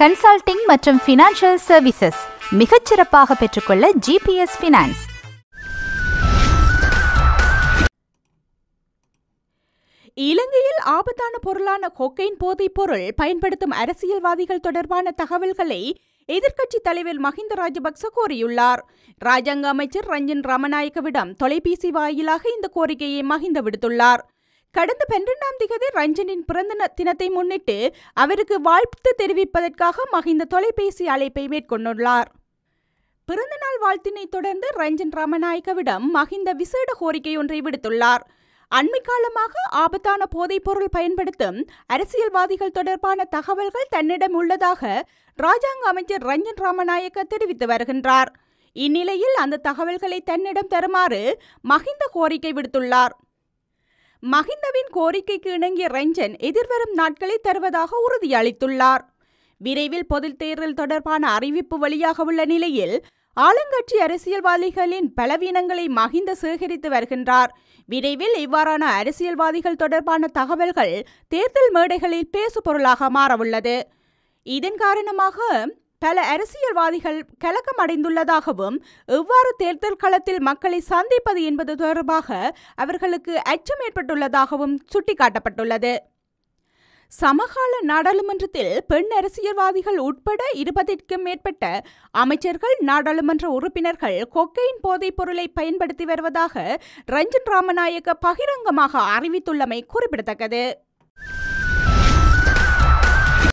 Consulting மற்றும் financial services மிகச்சிறப்பாக பெற்றுக்கொள்ள ஜிபிஎஸ் ஃபினான்ஸ் இலங்கையில் ஆபத்தான பொருளான கொக்கைன் போதைப் பொருள் பயன்படுத்தும் அரசியல்வாதிகள் தொடர்பான தகவல்களை எதிர்க்கட்சித் தலைவர் மஹிந்த ராஜபக்ச கோரியுள்ளார். ராஜாங்க அமைச்சர் ரஞ்சன் ராமநாயக்கவிடம் தொலைபேசி வாயிலாக இந்த கோரிக்கையை மஹிந்த விடுத்துள்ளார். கடந்த பன்னிரெண்டாம் திகதி ரஞ்சனின் பிறந்த தினத்தை முன்னிட்டு அவருக்கு வாழ்த்து தெரிவிப்பதற்காக மகிந்த தொலைபேசி அழைப்பை மேற்கொண்டுள்ளார். பிறந்தநாள் வாழ்த்தினை தொடர்ந்து ரஞ்சன் ராமநாயக்கவிடம் மகிந்த விசேட கோரிக்கை ஒன்றை விடுத்துள்ளார். அண்மை காலமாக ஆபத்தான போதைப்பொருள் பயன்படுத்தும் அரசியல்வாதிகள் தொடர்பான தகவல்கள் தன்னிடம் உள்ளதாக ராஜாங்க அமைச்சர் ரஞ்சன் ராமநாயக்க தெரிவித்து வருகின்றார். இந்நிலையில் அந்த தகவல்களை தன்னிடம் தருமாறு மகிந்த கோரிக்கை விடுத்துள்ளார். மஹிந்தவின் கோரிக்கைக்கு இணங்கிய ரஞ்சன் எதிர்வரும் நாட்களை தருவதாக உறுதியளித்துள்ளார். விரைவில் பொது தேர்தல் தொடர்பான அறிவிப்பு வெளியாக உள்ள நிலையில் ஆளுங்கட்சி அரசியல்வாதிகளின் பலவீனங்களை மகிந்த சேகரித்து வருகின்றார். விரைவில் இவ்வாறான அரசியல்வாதிகள் தொடர்பான தகவல்கள் தேர்தல் மேடைகளில் பேசுபொருளாக மாறவுள்ளது. இதன் காரணமாக பல அரசியல்வாதிகள் கலக்கமடைந்துள்ளதாகவும் எவ்வாறு தேர்தல் களத்தில் மக்களை சந்திப்பது என்பது தொடர்பாக அவர்களுக்கு அச்சம் ஏற்பட்டுள்ளதாகவும் சுட்டிக்காட்டப்பட்டுள்ளது. சமகால நாடாளுமன்றத்தில் பெண் அரசியல்வாதிகள் உட்பட இருபதிற்கும் மேற்பட்ட அமைச்சர்கள் நாடாளுமன்ற உறுப்பினர்கள் கொக்கையின் போதைப் பொருளை பயன்படுத்தி வருவதாக ரஞ்சன் ராமநாயக்க பகிரங்கமாக அறிவித்துள்ளமை குறிப்பிடத்தக்கது.